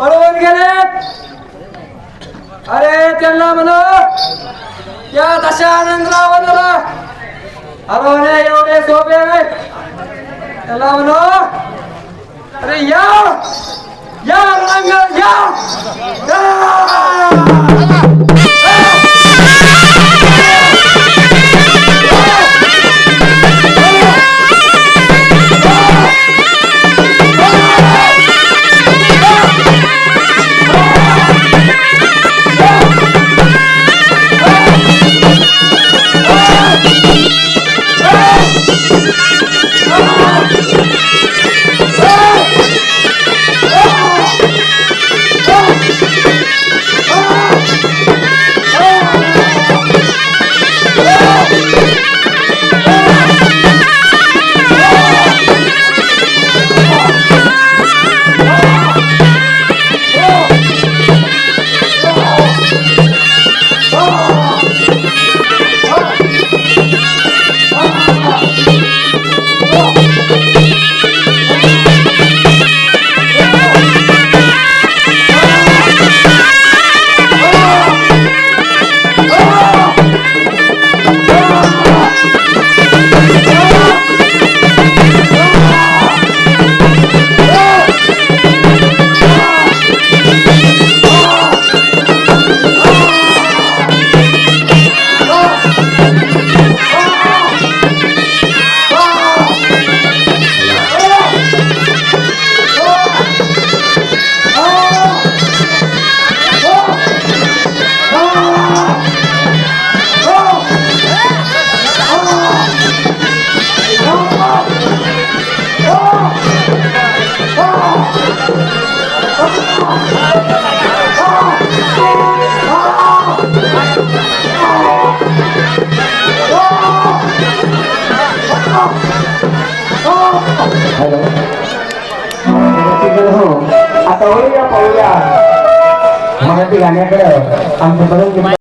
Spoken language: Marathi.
पळवून गेले अरे त्यांना म्हण त्या तशा आनंदरावाला अरे एवढे सोपे त्याला म्हणा हॅलो. हो आता वळूया पाहूया. मराठी गाण्याकडे. आमचं बदल